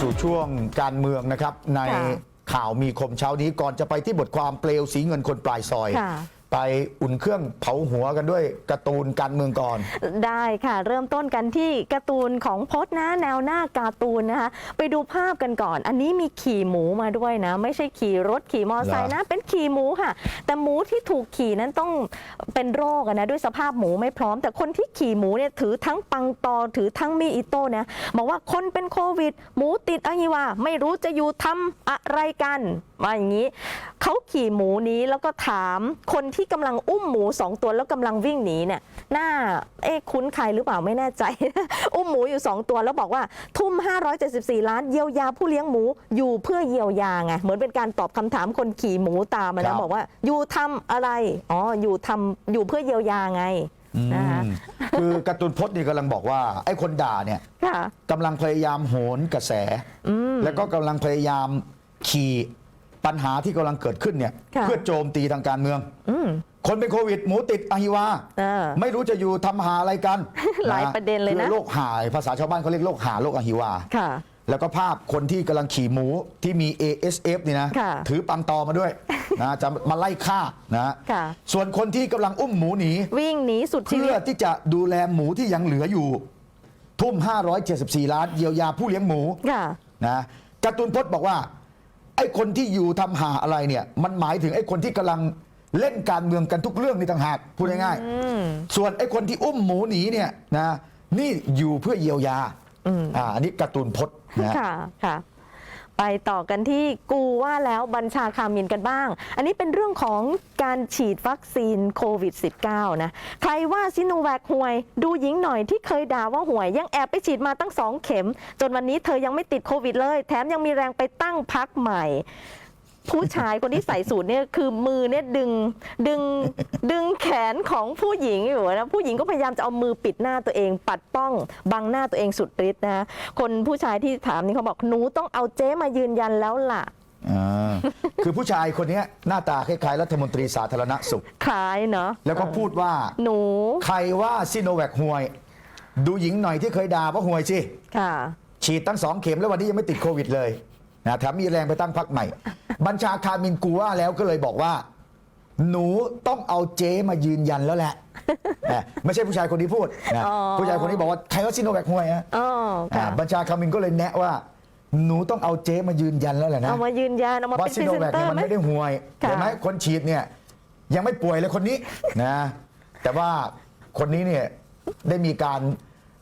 สู่ช่วงการเมืองนะครับ ในค่ะข่าวมีคมเช้านี้ก่อนจะไปที่บทความเปลวสีเงินคนปลายซอย ค่ะ ไปอุ่นเครื่องเผาหัวกันด้วยการ์ตูนการเมืองก่อน ได้ค่ะ เริ่มต้นกันที่การ์ตูนของพจน์นะแนวหน้าการ์ตูนนะคะ ไปดูภาพกันก่อน อันนี้มีขี่หมูมาด้วยนะ ไม่ใช่ขี่รถขี่มอเตอร์ไซค์นะ เป็นขี่หมูค่ะ แต่หมูที่ถูกขี่นั้นต้องเป็นโรคอะนะด้วยสภาพหมูไม่พร้อม แต่คนที่ขี่หมูเนี่ยถือทั้งปังตอถือทั้งมีดอิโต้นะบอกว่าคนเป็นโควิด หมูติดอะฮิวาไม่รู้จะอยู่ทำอะไรกัน ว่าอย่างนี้เขาขี่หมูนี้แล้วก็ถามคนที่กำลังอุ้มหมูสองตัวแล้วกำลังวิ่งหนีเนี่ยหน้าเอ๊ะคุ้นใครหรือเปล่าไม่แน่ใจ อุ้มหมูอยู่ 2 ตัวแล้วบอกว่าทุ่ม 574 ล้านเยียวยาผู้เลี้ยงหมูอยู่เพื่อเยียวยาไงเหมือนเป็นการตอบคำถามคนขี่หมูตามมาครันะบบอกว่าอยู่ทำอะไรอ๋ออยู่ทำอยู่เพื่อเยียวยาไงนะคะอืมคือการ์ตูนพจน์นี่กำลังบอกว่าไอ้คนด่าเนี่ยค่ะกำลังพยายามโหนกระแส แล้วก็กำลังพยายามขี่ ปัญหาที่กำลังเกิดขึ้นเนี่ยค่ะ เพื่อโจมตีทางการเมือง อืม คนเป็นโควิดหมูติดอะฮิวา เออไม่รู้จะอยู่ทำหาอะไรกันหลายประเด็นเลยนะ คือโรคหาภาษาชาวบ้านเขาเรียกโรคหาโรคอะฮิวา ค่ะ แล้วก็ภาพคนที่กำลังขี่หมูที่มี ASF นี่นะ ค่ะ ถือปังตอมาด้วยนะจะมาไล่ฆ่านะค่ะ ส่วนคนที่กำลังอุ้มหมูหนี วิ่งหนีสุดชีเพื่วิอตที่จะดูแลหมูที่ยังเหลืออยู่ ทุ่ม 574 ล้านเยียวยาผู้เลี้ยงหมูค่ะ นะการ์ตูนพจน์บอกว่า ไอ้คนที่อยู่ทำหาอะไรเนี่ย มันหมายถึงไอ้คนที่กำลังเล่นการเมืองกันทุกเรื่องนี่ต่างหากพูดง่ายๆส่วนไอ้คนที่อุ้มหมูหนีเนี่ยนะนี่อยู่เพื่อเยียวยาอ่าอันนี้การ์ตูนพจน์นะค่ะค่ะ ไปต่อกันที่กูว่าแล้วบัญชาคามินกันบ้าง อันนี้เป็นเรื่องของการฉีดวัคซีนโควิด -19 นะ ใครว่าซิโนแวคห่วย ดูหญิงหน่อยที่เคยด่าว่าห่วย ยังแอบไปฉีดมาตั้งสองเข็ม จนวันนี้เธอยังไม่ติดโควิดเลย แถมยังมีแรงไปตั้งพักใหม่ ผู้ชายคนที่ใส่สูทเนี่ยคือมือเนี่ยดึงดึงดึงแขนของผู้หญิงอยู่นะผู้หญิงก็พยายามจะเอามือปิดหน้าตัวเอง ปัดป้องบังหน้าตัวเองสุดฤทธิ์นะคนผู้ชายที่ถามนี่เขาบอกหนูต้องเอาเจ๊มายืนยันแล้วล่ะอ่าคือผู้ชายคนเนี้ยหน้าตาคล้ายๆรัฐมนตรีสาธารณสุข คล้ายเนาะแล้วก็พูดว่า หนูใครว่าซิโนแวคห่วย ดูหญิงหน่อยที่เคยด่าว่าห่วยสิค่ะ ฉีดตั้งสองเข็มแล้ววันนี้ยังไม่ติดโควิดเลย นะแถมมีแรงไปตั้งพักใหม่ บัญชาคามินกูว่าแล้วก็เลยบอกว่า หนูต้องเอาเจ๊มายืนยันแล้วแหละนะไม่ใช่ผู้ชายคนนี้พูดนะอ๋อ ผู้ชายคนนี้บอกว่าใครว่าซิโนแวคห่วยฮะอ๋ออ่าค่ะบัญชาคามินก็เลยแนะว่า หนูต้องเอาเจ๊มายืนยันแล้วแหละนะ เอามายืนยันเอามาว่าเป็นพซิรีโนเซนแวคเตอเนี่ยร์มันไหม ไม่ได้ห่วยค่ะ เห็นไหมคนฉีดเนี่ยยังไม่ป่วยเลยคนนี้นะ แต่ว่าคนนี้เนี่ยได้มีการ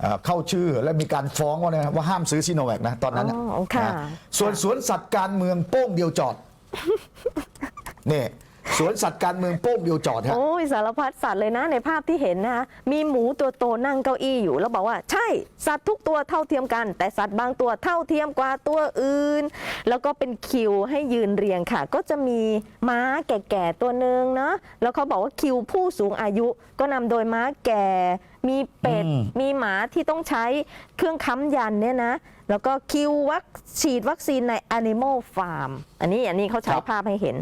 เอ่อเข้าชื่อและมีการฟ้องว่านะว่าห้ามซื้อซิโนแวคนะตอนนั้นน่ะอ๋อค่ะนะส่วนสวนสัตว์การเมืองโป้งเดียวจอดนี่สวนสัตว์การเมืองโป้งเดียวจอดฮะโอ้ยสารพัดสัตว์เลยนะในภาพที่เห็นนะคะมีหมูตัวโตนั่งเก้าอี้อยู่ แล้วบอกว่า ใช่สัตว์ทุกตัวเท่าเทียมกัน แต่สัตว์บางตัวเท่าเทียมกว่าตัวอื่น แล้วก็เป็นคิวให้ยืนเรียงค่ะ ก็จะมีม้าแก่ๆตัวหนึ่งเนาะแล้วเขาบอกว่าคิวผู้สูงอายุ ก็นำโดยม้าแก่ มีเป็ด อืม มีหมาที่ต้องใช้เครื่องค้ำยันเนี่ยนะ แล้วก็คิววัคฉีดวัคซีนใน Animal Farm อันนี้อันนี้เขาฉายภาพให้เห็น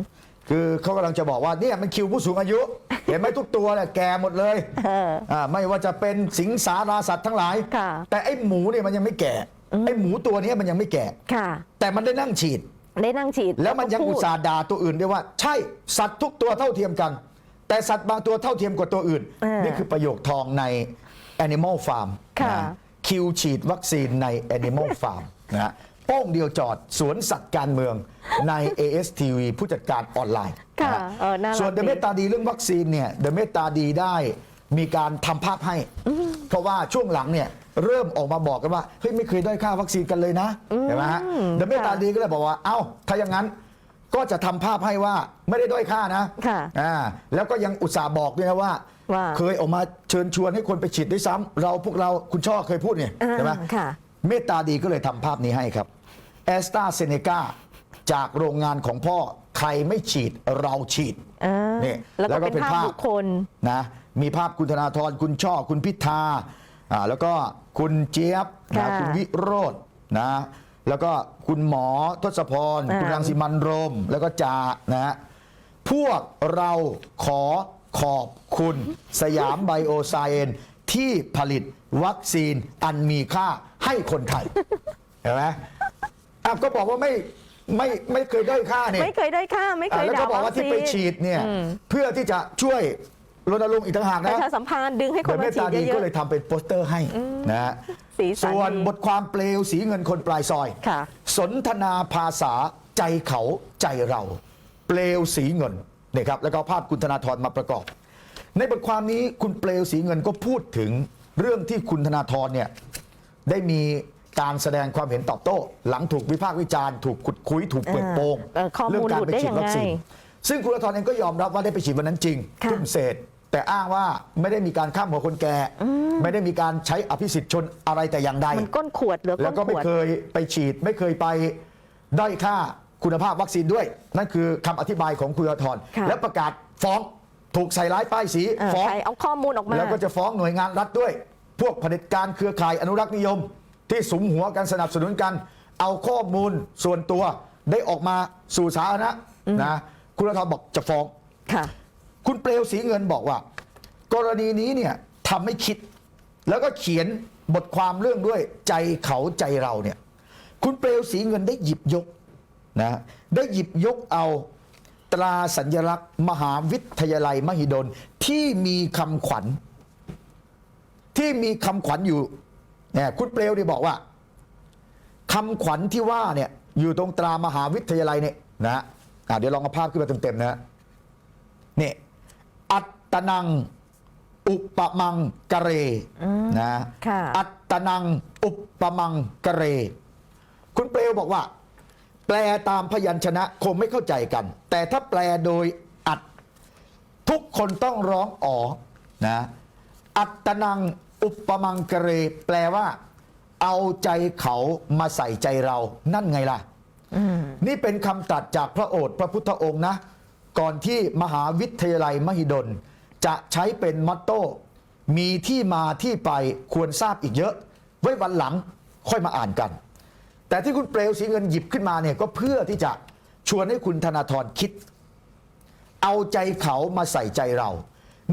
คือเขากำลังจะบอกว่าเนี่ยมันคิวผู้สูงอายุ เห็นไหมทุกตัวเนี่ยแก่หมดเลยเออ อ่าไม่ว่าจะเป็นสิงสาราสัตว์ทั้งหลาย ค่ะ แต่ไอ้หมูเนี่ยมันยังไม่แก่ ไอ้หมูตัวเนี้ยมันยังไม่แก่ ค่ะ แต่มันได้นั่งฉีด ได้นั่งฉีดแล้วมันยังก็พูอุดตส่าห์ด่าตัวอื่นด้วยว่า ใช่สัตว์ทุกตัวเท่าเทียมกัน แต่สัตว์บางตัวเท่าเทียมกว่าตัวอื่น เออนี่คือประโยคทองใน Animal Farm ค่ะ นะคิวฉีดวัคซีนใน Animal Farm นะฮะโป้งเดียวจอดสวนสัตว์การเมืองใน ASTV ผู้จัดการออนไลน์ค่ะนะฮะเออน่ารักส่วนเดดี เมตตาดีเรื่องวัคซีนเนี่ยเดเมตตาดีได้มีการทำภาพให้ เพราะว่าช่วงหลังเนี่ยเริ่มออกมาบอกกันว่าเฮ้ยไม่เคยได้อยค่าวัคซีนกันเลยนะเห็นไหมฮะเดเมตตาดีก็เลยบอกว่าเอ้าถ้าอย่างนั้น ก็จะทำภาพให้ว่าไม่ได้ด้อยค่านะค่ะอ่าแล้วก็ยังอุตส่าห์บอกด้วยนะว่า ว่า เคยออกมาเชิญชวนให้คนไปฉีดด้วยซ้ำเราพวกเราคุณช่อเคยพูดเนี่ยอ่าใช่ไหม ค่ะ เมตตาดีก็เลยทำภาพนี้ให้ครับแอสตราเซเนกาจากโรงงานของพ่อ ใครไม่ฉีดเราฉีดอ่านี่แล้วก็เป็นภาพบุคคล นะมีภาพคุณธนาธรคุณช่อ คุณพิธาอ่าแล้วก็คุณเจี๊ยบนะค่ะ คุณวิโรจน์นะ แล้วก็คุณหมอทศพร อ่า คุณรังสิมันต์โรม แล้วก็จานะฮะพวกเราขอขอบคุณสยามไบโอไซเอนที่ผลิตวัคซีนอันมีค่าให้คนไทย เห็นไหมอ้าวก็บอกว่าไม่ไม่ไม่เคยด้อยค่าเนี่ย ไม่เคยได้อยค่าไม่เคอ่ายแล้วด่าก็บอกว่าวัคที่ซีไปนฉีดเนี่ยอืมเพื่อที่จะช่วย รณรงค์อีกต่างหากประนะชาสัมพันธ์ดึงให้คโดนยเมมาตฉีตาดดีเยก็อะเลยทำเป็นโปสเตอร์ให้นะฮะๆสีสันส่วนดี บทความเปลวสีเงินคนปลายซอย ค่ะ สนทนาภาษาใจเขาใจเรา เปลวสีเงินเนี่ยครับแล้วก็ภาพคุณธนาธรมาประกอบ ในบทความนี้คุณเปลวสีเงินก็พูดถึงเรื่องที่คุณธนาธรเนี่ยได้มีการแสดงความเห็นตอบโต้ หลังถูกวิพากษ์วิจารณ์ถูกขุดคุยถูกเปิดโปงเออข้อมูลเรื่องการหลุดไปได้ฉีดวัคซีนยังไงซึ่งคุณธนาธรเองก็ยอมรับว่าได้ไปฉีดวันนั้นจริงค่ะ ทุ่มเศษ แต่อ้างว่าไม่ได้มีการข้ามหัวคนแก่ ไม่ได้มีการใช้อภิสิทธิ์ชนอะไรแต่อย่างใดมันก้นขวดเหลือแล้ก้วนก็ขไม่วดเคยไปฉีด ไม่เคยไปด้อยค่าคุณภาพวัคซีนด้วย นั่นคือคำอธิบายของคุณธนาธรค่ะและประกาศฟ้องถูกใส่ร้ายป้ายสีเออฟ้องใครเอาข้อมูลออกมาแล้วก็จะฟ้องหน่วยงานรัฐด้วย พวกเผด็จการเครือข่ายอนุรักษ์นิยม ที่สุมหัวกันสนับสนุนกัน เอาข้อมูลส่วนตัวได้ออกมาสู่สาธารณะนะคุณธนาธรบอกจะฟ้อง คุณเปลวสีเงินบอกว่า กรณีนี้เนี่ยทำให้คิด แล้วก็เขียนบทความเรื่องด้วยใจเขาใจเราเนี่ยคุณเปลวสีเงินได้หยิบยกนะได้หยิบยกเอาตราสัญลักษณ์ มหาวิทยาลัยมหิดลที่มีคำขวัญ ที่มีคำขวัญอยู่เนี่ยคุณเปลวได้บอกว่าคำขวัญที่ว่าเนี่ยอยู่ตรงตรามหาวิทยาลัยเนี่ยนะะเดี๋ยวลองเอาภาพขึ้นมาเต็มๆนะนี่อัต ตนังอุปมังกะเรนะค่ะ อัตตนังอุปมังกะเร คุณเปลวบอกว่า แปลตามพยัญชนะคงไม่เข้าใจกัน แต่ถ้าแปลโดยอัด ทุกคนต้องร้องอ๋อนะอัตตนังอุปมังกะเร แปลว่า เอาใจเขามาใส่ใจเรานั่นไงล่ะนี่เป็นคำตรัสจากพระโอษฐ์พระพุทธองค์นะ ก่อนที่มหาวิทยาลัยมหิดล จะใช้เป็นมอตโต้มีที่มาที่ไปควรทราบอีกเยอะ ไว้วันหลังค่อยมาอ่านกัน แต่ที่คุณเปลวสีเงินหยิบขึ้นมาเนี่ยก็เพื่อที่จะชวนให้คุณธนาธรคิด เอาใจเขามาใส่ใจเรา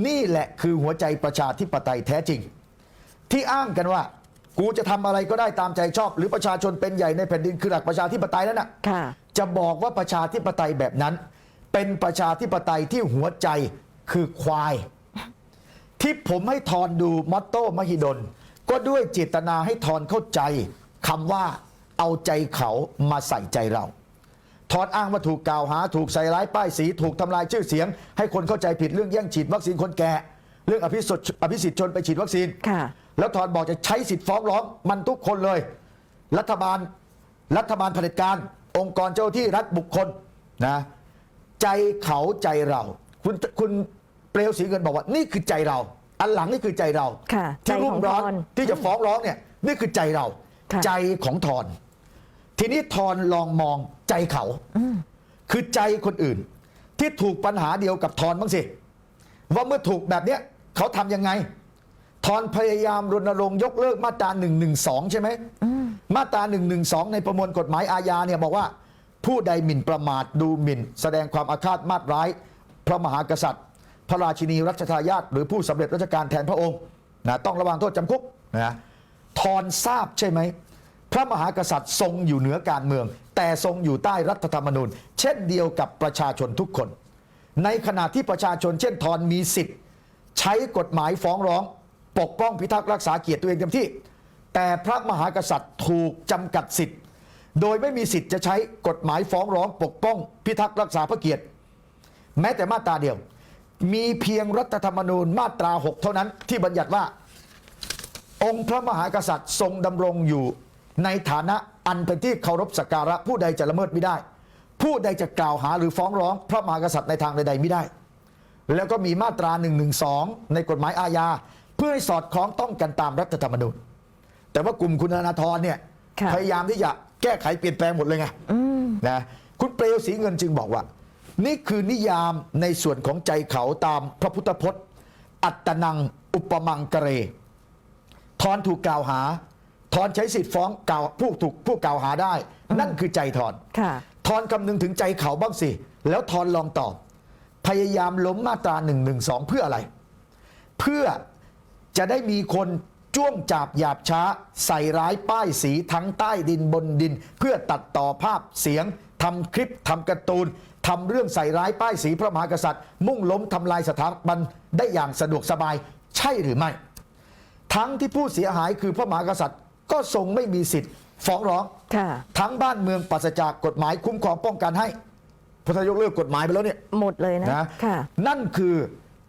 นี่แหละคือหัวใจประชาธิปไตยแท้จริง ที่อ้างกันว่า กูจะทำอะไรก็ได้ตามใจชอบ หรือประชาชนเป็นใหญ่ในแผ่นดินคือหลักประชาธิปไตยนั่นน่ะค่ะจะบอกว่าประชาธิปไตยแบบนั้น เป็นประชาธิปไตยที่หัวใจ คือควาย ที่ผมให้ทอนดูมอตโต้มหิดล ก็ด้วยเจตนาให้ทอนเข้าใจคำว่าเอาใจเขามาใส่ใจเราทอนอ้างว่าถูกกล่าวหาถูกใส่ร้ายป้ายสี ถูกทำลายชื่อเสียง ให้คนเข้าใจผิดเรื่องแย่งฉีดวัคซีนคนแก่เรื่องอภิสิทธิ์อภิสิทธิ์ชนไปฉีดวัคซีนค่ะแล้วทอนบอกจะใช้สิทธิ์ฟ้องร้องมันทุกคนเลย รัฐบาลรัฐบาลเผด็จการ องค์กรเจ้าที่รัฐบุคคลนะใจเขาใจเรา คุณคุณเปลวสีเงินบอกว่านี่คือใจเรา อันหลังนี่คือใจเราค่ะที่รุ่มร้อนใจของทอนที่จะฟ้องร้องเนี่ยนี่คือใจเรา ค่ะ ใจของทอนทีนี้ทอนลองมองใจเขาคือใจคนอื่น ที่ถูกปัญหาเดียวกับทอนบ้างสิ ว่าเมื่อถูกแบบเนี้ยเขาทำยังไง ทอนพยายามรณรงค์ยกเลิกมาตรา1นึใช่ไหมมาตรา1นึในประมวลกฎหมายอาญาเนี่ยบอกว่า ผู้ใดหมิ่นประมาทดูหมิ่น แสดงความอาฆาตมาตร้ายพ ระมหากษัตริย์ พระราชินีรัชทายาทหรือผู้สำเร็จราชการแทนพระองค์นะต้องระวังโทษจำคุกนะทอนทราบใช่ไหมพระมหากษัตริย์ทรงอยู่เหนือการเมือง แต่ทรงอยู่ใต้รัฐธรรมนูญ เช่นเดียวกับประชาชนทุกคน ในขณะที่ประชาชนเช่นทอนมีสิทธิ์ ใช้กฎหมายฟ้องร้อง ปกป้องพิทักษ์รักษาเกียรติตัวเองเต็มที่ แต่พระมหากษัตริย์ถูกจำกัดสิทธิ์ โดยไม่มีสิทธิ์จะใช้กฎหมายฟ้องร้อง ปกป้องพิทักษ์รักษาพระเกียรติ แม้แต่มาตราเดียว มีเพียงรัฐธรรมนูญมาตรา 6 เท่านั้นที่บัญญัติว่า องค์พระมหากษัตริย์ทรงดำรงอยู่ ในฐานะอันเป็นที่เคารพสักการะผู้ใดจะละเมิดไม่ได้ ผู้ใดจะกล่าวหาหรือฟ้องร้อง พระมหากษัตริย์ในทางใดๆไม่ได้ แล้วก็มีมาตรา1นึในกฎหมายอาญาเพื่อให้สอดคล้องต้องกันตามรัฐธรรมนูญ แต่ว่ากลุ่มคุณธนาธรเนี่ยค่ะพยายามที่จะแก้ไขเปลี่ยนแปลงหมดเลยไงนะคุณเปลวสีเงินจึงบอกว่า นี่คือนิยามในส่วนของใจเขาตามพระพุทธพจน์ อัตตนังอุปมังกะเรทอนถูกกล่าวหาทอนใช้สิทธิ์ฟ้องกล่าวผู้ถูกผู้กล่าวหาได้ นั่นคือใจทอนค่ะทอนคำนึงถึงใจเขาบ้างสิ แล้วทอนลองตอบ พยายามล้มมาตรา1นึเพื่ออะไร เพื่อจะได้มีคนจ้วงจาบหยาบช้า ใส่ร้ายป้ายสีทั้งใต้ดินบนดิน เพื่อตัดต่อภาพเสียงทำคลิปทำการ์ตูน ทำเรื่องใส่ร้ายป้ายสีพระมหากษัตริย์ มุ่งล้มทำลายสถาบันได้อย่างสะดวกสบายใช่หรือไม่ ทั้งที่ผู้เสียหายคือพระมหากษัตริย์ ก็ทรงไม่มีสิทธิ์ ฟ้องร้อง ค่ะ ทั้งบ้านเมืองปราศจากกฎหมายคุ้มครองป้องกันให้พระทายกเลิกกฎหมายไปแล้วเนี่ย หมดเลยนะ นะค่ะ นั่นคือ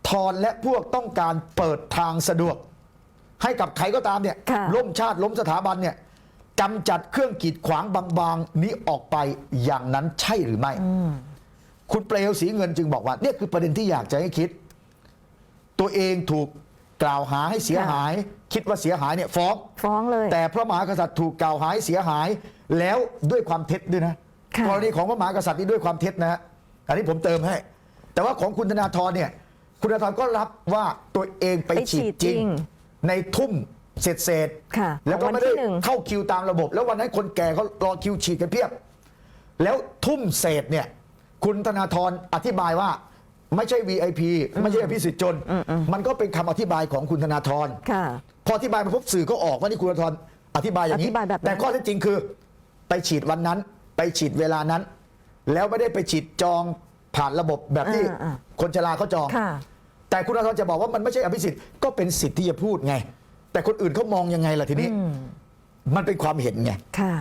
ทอนและพวกต้องการเปิดทางสะดวก ให้กับใครก็ตามเนี่ยค่ะ ล้มชาติล้มสถาบันเนี่ยกำจัดเครื่องกีดขวางบางๆ นี้ออกไปอย่างนั้นใช่หรือไม่ คุณเปลวสีเงินจึงบอกว่าเนี่ยคือประเด็นที่อยากจะให้คิด ตัวเองถูกกล่าวหาให้เสียหาย คิดว่าเสียหายเนี่ยฟ้องฟ้องเลย แต่พระมหากษัตริย์ถูกกล่าวหาให้เสียหาย แล้วด้วยความเท็จด้วยนะค่ะกรณีของพระมหากษัตริย์นี่ด้วยความเท็จนะฮะอันนี้ผมเติมให้ แต่ว่าของคุณธนาธรเนี่ย คุณธนาธรก็รับว่าตัวเองไปไปฉีฉีดดจริงจริง ในทุ่มเศษเศษๆค่ะแล้วก็ของวันไม่ได้ที่หนึ่งเข้าคิวตามระบบ แล้ววันนั้นคนแก่เขารอคิวฉีดกันเพียบ แล้วทุ่มเศษเนี่ย คุณธนาธรอธิบายว่าไม่ใช่ VIP ไม่ใช่อภิสิทธิ์ชนมันก็เป็นคำอธิบายของคุณธนาธรค่ะ พออธิบายมาพบสื่อก็ออกว่านี่คุณธนาธรอธิบายอย่างนี้ อธิบายแบบนั้น แต่ข้อเท็จจริงคือ ไปฉีดวันนั้น ไปฉีดเวลานั้น แล้วไม่ได้ไปฉีดจองผ่านระบบแบบที่อ่า คนชราเขาจอง ค่ะ แต่คุณธนาธรจะบอกว่ามันไม่ใช่อภิสิทธิ์ก็เป็นสิทธิ์ที่จะพูดไง แต่คนอื่นเขามองยังไงล่ะทีนี้ มันเป็นความเห็นไง ค่ะ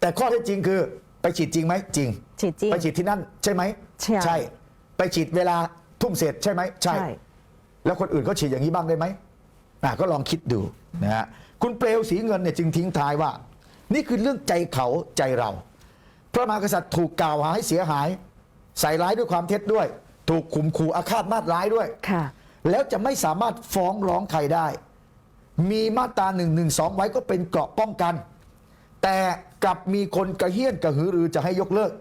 แต่ข้อเท็จจริงคือ ไปฉีดจริงไหมจริง ฉีดจริง ไปฉีดที่นั่นใช่ไหมใช่ ไปฉีดเวลาทุ่มเศษใช่ไหมใช่ใช่ แล้วคนอื่นเขาฉีดอย่างนี้บ้างได้ไหมอะก็ลองคิดดูนะฮะคุณเปลวสีเงินเนี่ยจึงทิ้งท้ายว่า นี่คือเรื่องใจเขาใจเรา พระมหากษัตริย์ถูกกล่าวหาให้เสียหาย ใส่ร้ายด้วยความเท็จด้วย ถูกข่มขู่อาฆาตมาตร้ายด้วยค่ะ แล้วจะไม่สามารถฟ้องร้องใครได้ มีมาตรา1นึไว้ก็เป็นเกราะป้องกัน แต่กลับมีคนกระเฮี้ยนกระหือรือจะให้ยกเลิก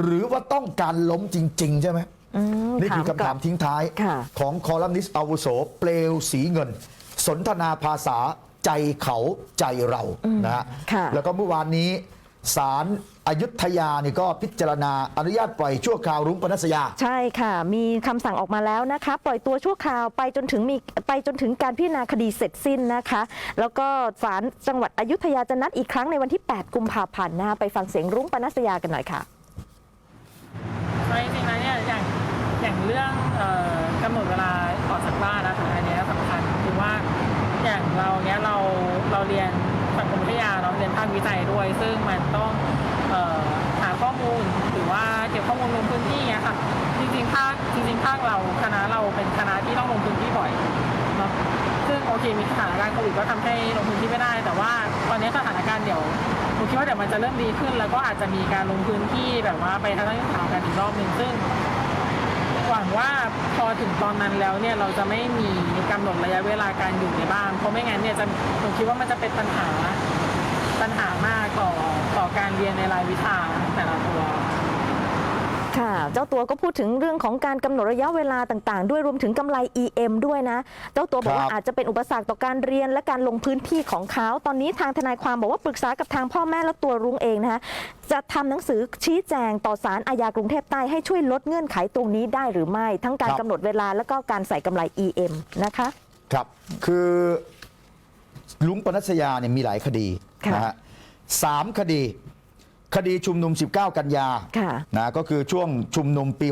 หรือว่าต้องการล้มจริง ๆ ใช่ไหมอืมนี่คือถามคำถามก่อนทิ้งท้าย ค่ะ ของคอลัมนิสต์อาวุโสเปลวสีเงิน สนทนาภาษาใจเขาใจเรานะฮะค่ะ แล้วก็เมื่อวานนี้ศาล อายุทยานี่ก็พิจารณาอนุญาตปล่อยชั่วคราวรุ้งปนัสยา ใช่ค่ะ มีคำสั่งออกมาแล้วนะคะ ปล่อยตัวชั่วคราวไปจนถึงมีไปจนถึงการพิจารณาคดีเสร็จสิ้นนะคะ แล้วก็ศาลจังหวัดอยุธยาจะนัดอีกครั้งในวันที่ 8 กุมภาพันธ์นะคะไปฟังเสียงรุ้งปนัสยากันหน่อยค่ะเพราะจริงๆแล้วเนี่ยอย่างอย่างเรื่องเอ่อกำหนดเวลาออกจากบ้านนะคะอันเนี้ยสำคัญคือว่าอย่างเราเนี้ยเราเราเรียนสังคมวิทยาเราเรียนภาควิจัยด้วย ซึ่งมันต้อง เอ่อหาข้อมูลหรือว่าเก็บข้อมูลลงพื้นที่เนี้ยค่ะ จริงๆภาคจริงๆภาคเราคณะเราเป็นคณะที่ต้องลงพื้นที่บ่อยเนาะซึ่งโอเคมีสถานการณ์โควิดก็ทำให้ลงพื้นที่ไม่ได้ แต่ว่าตอนนี้สถานการณ์เดี๋ยวผมคิดว่าเดี๋ยวมันจะเริ่มดีขึ้น แล้วก็อาจจะมีการลงพื้นที่แบบว่าไปทัศนศึกษากันอีกรอบหนึ่งซึ่ง หวังว่าพอถึงตอนนั้นแล้วเนี่ยเราจะไม่มีกำหนดระยะเวลาการอยู่ในบ้านเพราะไม่งั้นเนี่ยจะผมคิดว่ามันจะเป็นปัญหาปัญหามากต่อ ต่อการเรียนในรายวิชาแต่ละตัว ค่ะ เจ้าตัวก็พูดถึงเรื่องของการกำหนดระยะเวลาต่างๆ ด้วยรวมถึงกำไร EM ด้วยนะ เจ้าตัวบอกว่าครับ อาจจะเป็นอุปสรรคต่อการเรียนและการลงพื้นที่ของเขา ตอนนี้ทางทนายความบอกว่าปรึกษากับทางพ่อแม่และตัวรุ้งเองนะคะจะทำหนังสือชี้แจงต่อศาลอาญากรุงเทพใต้ให้ช่วยลดเงื่อนไขตรงนี้ได้หรือไม่ ทั้งการครับ กำหนดเวลาแล้วก็การใส่กำไร EM นะคะ ครับ คือลุงปนัสยาเนี่ยมีหลายคดีค่ะ นะฮะ สามคดี คดีชุมนุม 19 กันยาค่ะนะก็คือช่วงชุมนุมปี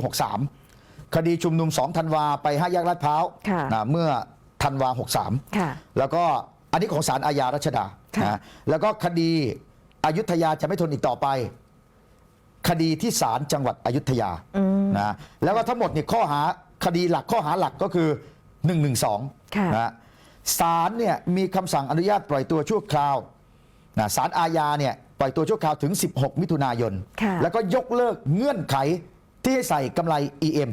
63 คดีชุมนุม 2 ธันวาไปห้าแยกลาดพร้าวค่ะนะเมื่อธันวา 63 ค่ะ แล้วก็อันนี้ของศาลอาญารัชดาค่ะ นะแล้วก็คดีอยุธยาจะไม่ทนอีกต่อไป คดีที่ศาลจังหวัดอยุธยานะแล้วก็ทั้งหมดเนี่ยข้อหาคดีหลักข้อหาหลักก็คือ 112ค่ะ นะศาลเนี่ยมีคำสั่งอนุญาตปล่อยตัวชั่วคราว นะศาลอาญาเนี่ยปล่อยตัวชั่วคราวถึง 16 มิถุนายน ค่ะแล้วก็ยกเลิกเงื่อนไขที่ให้ใส่กำไร EM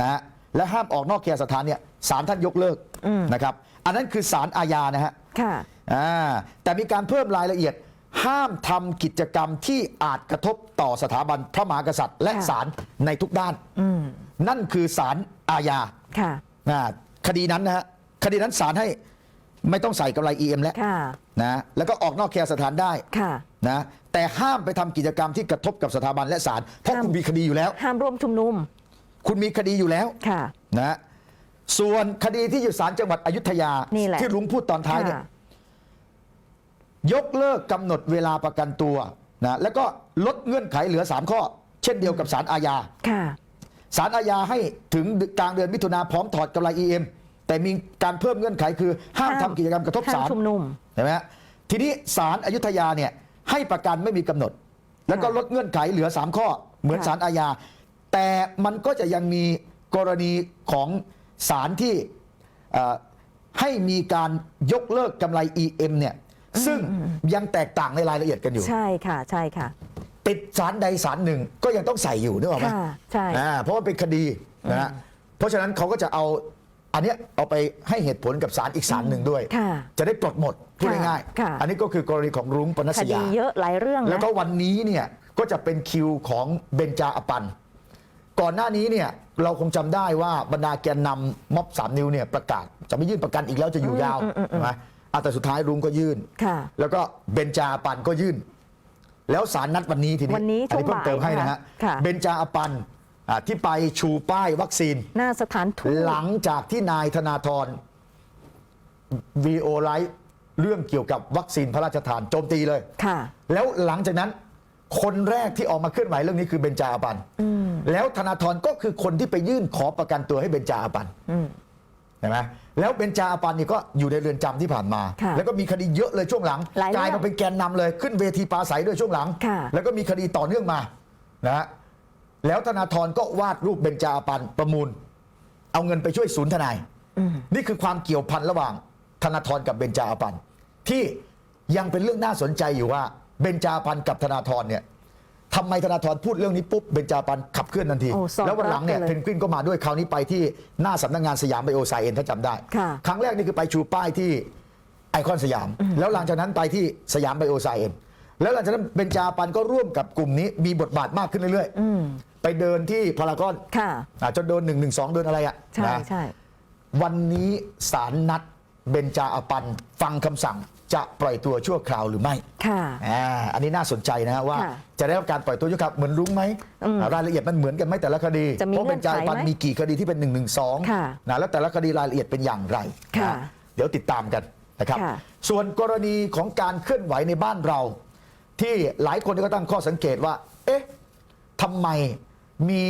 นะฮะและห้ามออกนอกเขตสถานเนี่ยศาลท่านยกเลิกนะครับ อันนั้นคือศาลอาญานะฮะ ค่ะ อ่าแต่มีการเพิ่มรายละเอียด ห้ามทำกิจกรรมที่อาจกระทบต่อสถาบันพระมหากษัตริย์ และค่ะ ศาลในทุกด้าน อืมนั่นคือศาลอาญาค่ะ อ่าคดีนั้นนะฮะคดีนั้นศาลให้ ไม่ต้องใส่กำไร EM แล้วค่ะ นะแล้วก็ออกนอกเขตสถานได้ค่ะ นะแต่ห้ามไปทำกิจกรรมที่กระทบกับสถาบันและศาลเพราะห้าม คุณมีคดีอยู่แล้ว ห้ามร่วมชุมนุม คุณมีคดีอยู่แล้ว ค่ะ นะส่วนคดีที่อยู่ศาลจังหวัดอยุธยานี่แหละ ที่ลุงพูดตอนท้ายเนี่ย ค่ะยกเลิกกำหนดเวลาประกันตัวนะแล้วก็ลดเงื่อนไขเหลือ 3 ข้อ เช่นเดียวกับศาลอาญาค่ะศาลอาญาให้ถึงกลางเดือนมิถุนาพร้อมถอดกำไร EM แต่มีการเพิ่มเงื่อนไขคือ ห้ามห้ามทำกิจกรรมกระทบห้ามศาลชุมนุมเห็นไหมฮะทีนี้ศาลอยุธยาเนี่ยให้ประกันไม่มีกำหนด แล้วก็ค่ะลดเงื่อนไขเหลือ 3 ข้อ เหมือนค่ะ ศาลอาญาแต่มันก็จะยังมีกรณีของศาลที่เอ่อให้มีการยกเลิกกำไร EM เนี่ยซึ่งยังแตกต่างในรายละเอียดกันอยู่ ใช่ค่ะ ใช่ค่ะ ติดศาลใดศาลหนึ่งก็ยังต้องใส่อยู่นึกออกไหมค่ะใช่ อ่าเพราะว่าเป็นคดีนะฮะเพราะฉะนั้นเขาก็จะเอา อันเนี้ยเอาไปให้เหตุผลกับศาลอีกศาลหนึ่งด้วย ค่ะจะได้ปลดหมดพูดค่ะง่ายค่ะ ๆอันนี้ก็คือกรณีของรุ้งปนัคสดียา เยอะหลายเรื่องนะแล้วก็วันนี้เนี่ยก็จะเป็นคิวของเบนจาอปัน ก่อนหน้านี้เนี่ยเราคงจำได้ว่าบรรดาแกนนำม็อบสามนิ้วเนี่ยประกาศ จะไม่ยื่นประกันอีกแล้วจะอยู่ยาวอืมอืมอืมใช่ไหมอะแต่สุดท้ายรุ้งก็ยื่น ค่ะ แล้วก็เบนจาอปันก็ยื่น แล้วสารนัดวันนี้ทีนี้วันนี้อันี้เพิ่มเติมให้นะฮะช่วงบ่ายนะคะค่ะ เบนจาอปัน อะที่ไปชูป้ายวัคซีน หน้าสถานทูตหลังจากที่นายธนาธรวีโอไลท์เรื่องเกี่ยวกับวัคซีนพระราชทานโจมตีเลย ค่ะ แล้วหลังจากนั้น คนแรกที่ออกมาเคลื่อนไหวเรื่องนี้คือเบนจาอาปันแล้วธนาธรก็คือคนที่ไปยื่นขอประกันตัวให้เบนจาอาปันอืมเห็นไหมแล้วเบนจาอาปันนี่ก็อยู่ในเรือนจำที่ผ่านมาค่ะแล้วก็มีคดีเยอะเลยช่วงหลังหลายเรื่องกลายมาเป็นแกนนำเลยขึ้นเวทีปราศัยด้วยช่วงหลังค่ะแล้วก็มีคดีต่อเนื่องมานะฮะ แล้วธนาธรก็วาดรูปเบนจาอาปันประมูล เอาเงินไปช่วยศูนย์ทนาย นี่คือความเกี่ยวพันระหว่าง ธนาธรกับเบนจาอาปันที่ยังเป็นเรื่องน่าสนใจอยู่ว่าเบนจาอาปันกับธนาธรเนี่ยทำไมธนาธรพูดเรื่องนี้ปุ๊บเบนจาอาปันขับเคลื่อนทันที โอ้สอดแล้ววันหลังเนี่ยรับกันเลยเพนกวินก็มาด้วยคราวนี้ไปที่หน้าสำนักงานสยามไบโอไซเอ็นถ้าจำได้ ค่ะ ครั้งแรกนี่คือไปชูป้ายที่ไอคอนสยาม แล้วหลังจากนั้นไปที่สยามไบโอไซเอ็นแล้วหลังจากนั้นเบนจาอาปันก็ร่วมกับกลุ่มนี้มีบทบาทมากขึ้นเรื่อยๆ ไปเดินที่พารากอนค่ะอะจนโดนหนึ่งหนึ่งสองเดินอะไรอะใช่นะใช่ วันนี้ศาลนัดเบนจาอปันฟังคำสั่งจะปล่อยตัวชั่วคราวหรือไม่ค่ะ อ่าอันนี้น่าสนใจนะฮะว่าค่ะจะได้รับการปล่อยตัวชั่วคราวเหมือนรุ้งไหมอ่ารายละเอียดมันเหมือนกันไหมแต่ละคดีจะมีเพราะเบนจาอปันเงื่อนไขไหมมีกี่คดีที่เป็น1นึค่ะนะแล้วแต่ละคดีรายละเอียดเป็นอย่างไรค่ะนะเดี๋ยวติดตามกันนะครับ ค่ะ ส่วนกรณีของการเคลื่อนไหวในบ้านเรา ที่หลายคนก็ตั้งข้อสังเกตว่า เอ๊ะทำไม มี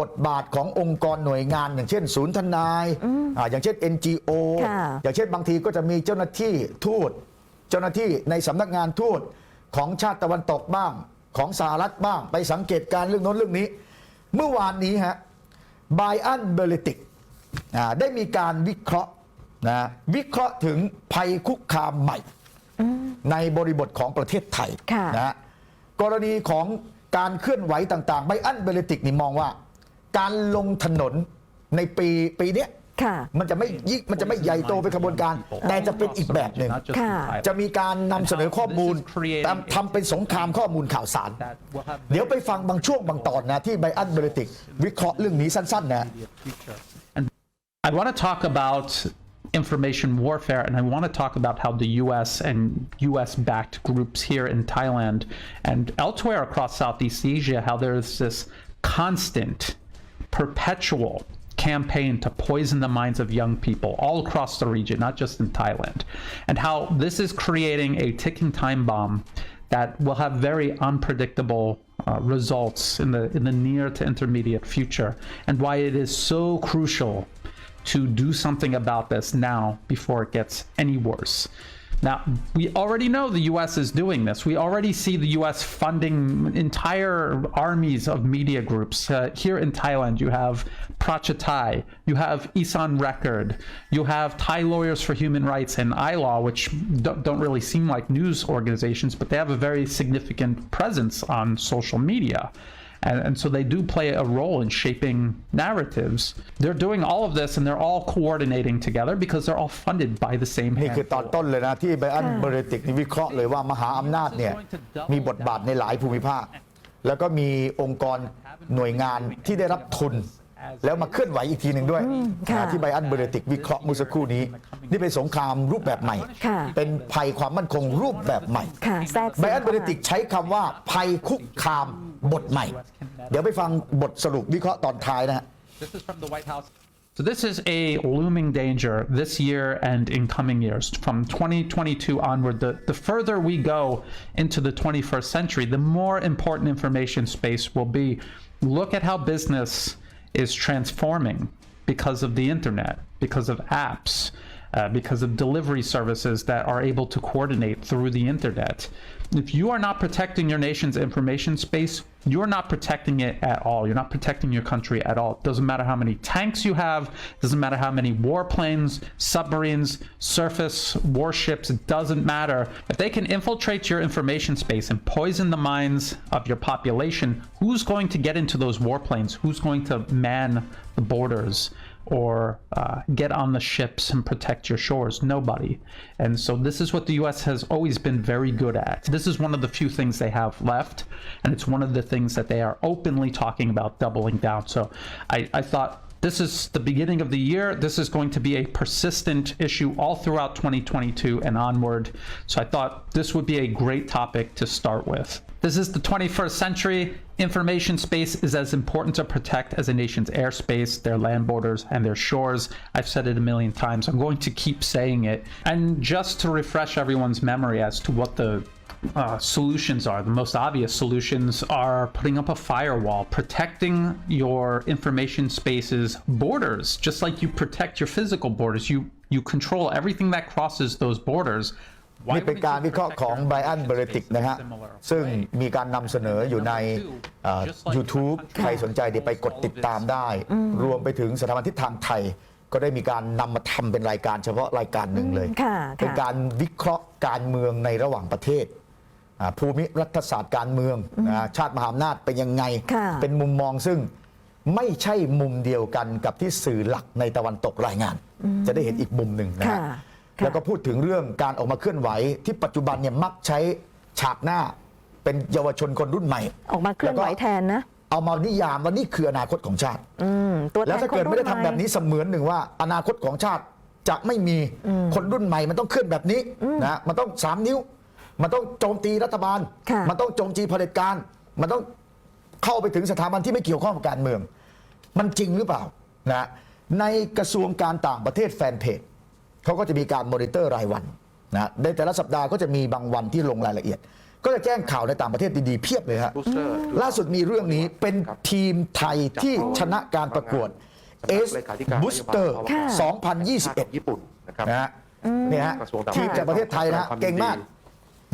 บทบาทขององค์กรหน่วยงาน อย่างเช่น ศูนย์ทนายอ่าอย่างเช่น NGO ค่ะอย่างเช่นบางทีก็จะมีเจ้าหน้าที่ทูต เจ้าหน้าที่ในสำนักงานทูตของชาติตะวันตกบ้าง ของสหรัฐบ้าง ไปสังเกตการณ์เรื่องโน้นเรื่องนี้ เมื่อวานนี้ฮะไบอันเบลติกได้มีการวิเคราะห์นะวิเคราะห์ถึงภัยคุกคามใหม่ในบริบทของประเทศไทยค่ะนะฮะกรณีของ การเคลื่อนไหวต่างๆไบอันเบลติกนี่มองว่า การลงถนนในปีปีเนี้ยค่ะมันจะไม่ยิ่งมันจะไม่ใหญ่โตเป็นขบวนการ แต่จะเป็นอีกแบบหนึ่งค่ะจะมีการนำเสนอข้อมูลตามทำเป็นสงครามข้อมูลข่าวสาร เดี๋ยวไปฟังบางช่วงบางตอนนะที่ไบอันเบลติกวิเคราะห์เรื่องนี้สั้นๆนะ I want to talk about information warfare and I want to talk about how the US and US backed groups here in Thailand and elsewhere across Southeast Asia, how there's this constant, perpetual campaign to poison the minds of young people all across the region, not just in Thailand, and how this is creating a ticking time bomb that will have very unpredictable uh, results in the in the near to intermediate future, and why it is so crucial to do something about this now before it gets any worse. Now, we already know the US is doing this. We already see the US funding entire armies of media groups. Uh, here in Thailand, you have Prachatai, you have Isan Record, you have Thai Lawyers for Human Rights and ILAW, which don't, don't really seem like news organizations, but they have a very significant presence on social media. And, and so they do play a role in shaping narratives. They're doing all of this and they're all coordinating together because they're all funded by the same นี่คือตอน handful. ต้นเลยนะ ที่ไบอันเบลติกนี่วิเคราะห์เลยว่ามหาอำนาจเนี่ยมีบทบาทในหลายภูมิภาค แล้วก็มีองค์กรหน่วยงานที่ได้รับทุน แล้วมาเคลื่อนไหวอีกทีหนึ่งด้วยค่ะนะที่ไบอันเบลติกวิเคราะห์เมื่อสักครู่นี้ นี่เป็นสงครามรูปแบบใหม่ ค่ะ เป็นภัยความมั่นคงรูปแบบใหม่ ค่ะ แทรกไบอันเบลติกใช้คำว่าภัยคุกคามบทใหม่ เดี๋ยวไปฟังบทสรุปวิเคราะห์ตอนท้ายนะฮะ This is from the White House's So this is a looming danger this year and in coming years. From 2022 onward, the, the further we go into the 21st century, the more important information space will be. Look at how business is transforming because of the internet, because of apps, uh, because of delivery services that are able to coordinate through the internet. If you are not protecting your nation's information space, you're not protecting it at all. You're not protecting your country at all. It Doesn't matter how many tanks you have, doesn't matter how many warplanes, submarines, surface warships, it doesn't matter. If they can infiltrate your information space and poison the minds of your population, who's going to get into those warplanes? Who's going to man the borders? Or uh, get on the ships and protect your shores. Nobody. And so this is what the U.S. has always been very good at. This is one of the few things they have left, and it's one of the things that they are openly talking about doubling down. So I, I thought. This is the beginning of the year. This is going to be a persistent issue all throughout 2022 and onward. So I thought this would be a great topic to start with. This is the 21st century. Information space is as important to protect as a nation's airspace, their land borders, and their shores. I've said it a million times. I'm going to keep saying it. And just to refresh everyone's memory as to what the uh, solutions are. The most obvious solutions are putting up a firewall, protecting your information space's borders, just like you protect your physical borders. You you control everything that crosses those borders. Why นี่เป็น wouldn't การ you วิเคราะห์ protect ของ your ไบอัน information เบรติก space in นะ a ฮะ similar ซึ่ง way? มีการนำเสนออยู่ในเอ่อ YouTube ใครสนใจเดี๋ยวไปกดติดตามได้ รวมไปถึงสถาบันทิศทางไทย ก็ได้มีการนำมาทำเป็นรายการเฉพาะรายการหนึ่งเลยค่ะเป็นค่ะการวิเคราะห์การเมืองในระหว่างประเทศอ่า ภูมิรัฐศาสตร์การเมืองนะชาติมหาอำนาจเป็นยังไงค่ะเป็นมุมมองซึ่งไม่ใช่มุมเดียวกันกับที่สื่อหลักในตะวันตกรายงาน จะได้เห็นอีกมุมหนึ่งนะฮะค่ะค่ะแล้วก็พูดถึงเรื่องการออกมาเคลื่อนไหว ที่ปัจจุบันเนี่ยมักใช้ฉากหน้าเป็นเยาวชนคนรุ่นใหม่ ออกมาเคลื่อนไหวแทนนะเอามานิยามว่านี่คืออนาคตของชาติอืมตัวแทนแล้วถ้าเกิดไม่ได้ทำคนรุ่นใหแบบนี้เสมือนหนึ่งว่า อนาคตของชาติจะไม่มีคนรุ่นใหม่ มันต้องเคลื่อนแบบนี้นะมันต้องสามนิ้ว มันต้องโจมตีรัฐบาล ค่ะ มันต้องโจมตีเผด็จการ มันต้องเข้าไปถึงสถาบันที่ไม่เกี่ยวข้องกับการเมือง มันจริงหรือเปล่านะในกระทรวงการต่างประเทศแฟนเพจเขาก็จะมีการมอนิเตอร์รายวันนะในแต่ละสัปดาห์ก็จะมีบางวันที่ลงรายละเอียด ก็จะแจ้งข่าวในต่างประเทศดีๆเพียบเลยฮะ Booster ล่าสุดมีเรื่องนี้เป็นทีมไทยที่ชนะการประกวด S เลขาธิการนโยบาย Booster ค่ะ 2021 ญี่ปุ่นนะครับ นะฮะเนี่ยฮะกระทรวงต่างประทีเทมศจากประเทศไทยนะฮะแสดงความเก่งมากยินดีนี่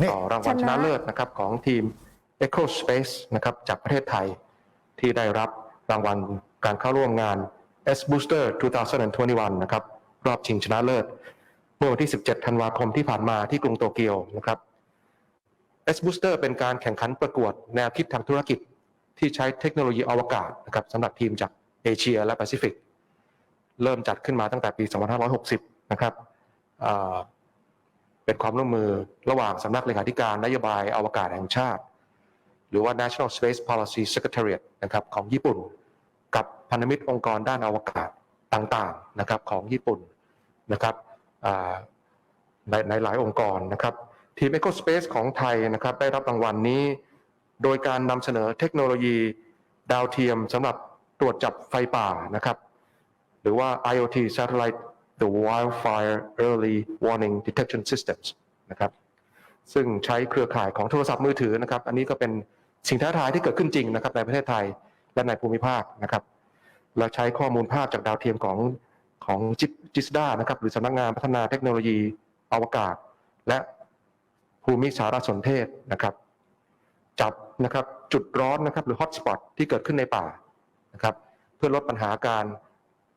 ต่อรางวัลชนะเลิศนะครับของทีม Echo Space นะครับจากประเทศไทยที่ได้รับรางวัลการเข้าร่วมงาน S Booster 2021 นะครับรอบชิงชนะเลิศเมื่อวันที่ 17 ธันวาคมที่ผ่านมาที่กรุงโตเกียวนะครับ S Booster เป็นการแข่งขันประกวดแนวคิดทางธุรกิจที่ใช้เทคโนโลยีอวกาศนะครับสำหรับทีมจากเอเชียและแปซิฟิก เริ่มจัดขึ้นมาตั้งแต่ปี 2560 นะครับ เป็นความร่วมมือระหว่างสำนักเลขาธิการนโยบายอวกาศแห่งชาติ หรือว่า National Space Policy Secretariat นะครับของญี่ปุ่น กับพันธมิตรองค์กรด้านอวกาศต่างๆนะครับของญี่ปุ่นนะครับในในหลายองค์กรนะครับทีม EcoSpace ของไทยนะครับได้รับรางวัลนี้ โดยการนำเสนอเทคโนโลยีดาวเทียมสำหรับตรวจจับไฟป่านะครับ หรือว่า IoT Satellite the Wildfire Early Warning Detection Systems นะครับซึ่งใช้เครือข่ายของโทรศัพท์มือถือนะครับ อันนี้ก็เป็นสิ่งท้าทายที่เกิดขึ้นจริงนะครับในประเทศไทยและในภูมิภาคนะครับและใช้ข้อมูลภาพจากดาวเทียมของของจิสดานะครับหรือสำนักงานพัฒนาเทคโนโลยีอวกาศ และภูมิสารสนเทศนะครับ จับนะครับจุดร้อนนะครับหรือฮอตสปอตที่เกิดขึ้นในป่านะครับ เพื่อลดปัญหาการ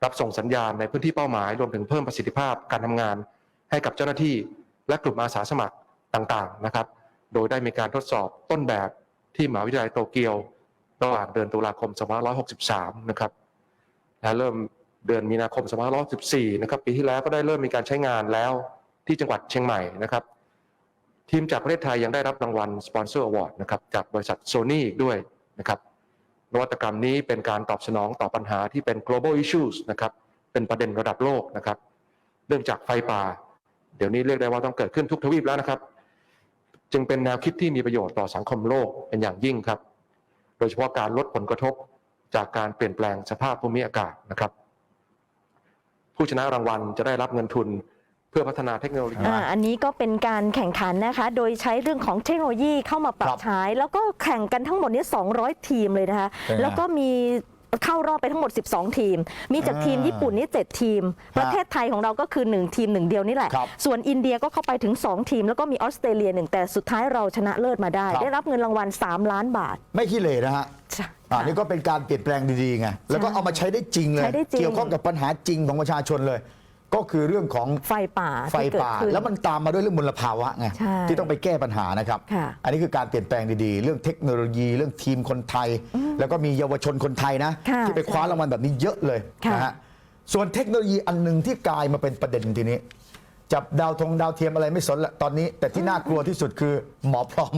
รับส่งสัญญาณในพื้นที่เป้าหมาย รวมถึงเพิ่มประสิทธิภาพการทำงาน ให้กับเจ้าหน้าที่ และกลุ่มอาสาสมัครต่างๆนะครับ โดยได้มีการทดสอบต้นแบบที่มหาวิทยาลัยโตเกียวระหว่างเดือนตุลาคม 2563 นะครับ และเริ่มเดือนมีนาคม 2564 นะครับ ปีที่แล้วก็ได้เริ่มมีการใช้งานแล้วที่จังหวัดเชียงใหม่นะครับ ทีมจากประเทศไทยยังได้รับรางวัลสปอนเซอร์อวอร์ดนะครับจากบริษัทโซนี่อีกด้วยนะครับ นวัตกรรมนี้เป็นการตอบสนองต่อปัญหาที่เป็น global issues นะครับเป็นประเด็นระดับโลกนะครับเรื่องจากไฟป่า เดี๋ยวนี้เรียกได้ว่าต้องเกิดขึ้นทุกทวีปแล้วนะครับ จึงเป็นแนวคิดที่มีประโยชน์ต่อสังคมโลกเป็นอย่างยิ่งครับ โดยเฉพาะการลดผลกระทบจากการเปลี่ยนแปลงสภาพภูมิอากาศนะครับ ผู้ชนะรางวัลจะได้รับเงินทุน เพื่อพัฒนาเทคโนโลยี อ่าอันนี้ก็เป็นการแข่งขันนะคะ โดยใช้เรื่องของเทคโนโลยีเข้ามาปรัครับบใช้ แล้วก็แข่งกันทั้งหมดเนี้200 ทีมเลยนะคะเป็นไงแล้วก็มีเข้ารอบไปทั้งหมด 12 ทีม มีจากทีมอ่าญี่ปุ่นนี่ 7 ทีม ประเทศไทยของเราก็คือ 1 ทีม 1 เดียวนี่แหละ ครับส่วนอินเดียก็เข้าไปถึง 2 ทีม แล้วก็มีออสเตรเลียหนึ่งแต่สุดท้ายเราชนะเลิศมาได้ ครับ ได้รับเงินรางวัล 3 ล้านบาทไม่ขี้เหร่นะฮะอ่านี่ก็เป็นการเปลี่ยนแปลงดีๆไงแล้วก็เอามาใช้ได้จริงเลย ใช้ได้จริง เกี่ยวข้องกับปัญหาจริงของประชาชนเลย ก็คือเรื่องของไฟป่าไฟที่เกิดป่า ขึ้น แล้วมันตามมาด้วยเรื่องมลภาวะไงใช่ที่ต้องไปแก้ปัญหานะครับ ค่ะ อันนี้คือการเปลี่ยนแปลงดีๆ เรื่องเทคโนโลยีเรื่องทีมคนไทย แล้วก็มีเยาวชนคนไทยนะ ค่ะที่ไปคว้ารางวัลแบบนี้เยอะเลยค่ะนะฮะส่วนเทคโนโลยีอันหนึ่งที่กลายมาเป็นประเด็นทีนี้ จับดาวธงดาวเทียมอะไรไม่สนละตอนนี้ แต่ที่น่ากลัวที่สุดคือหมอพร้อม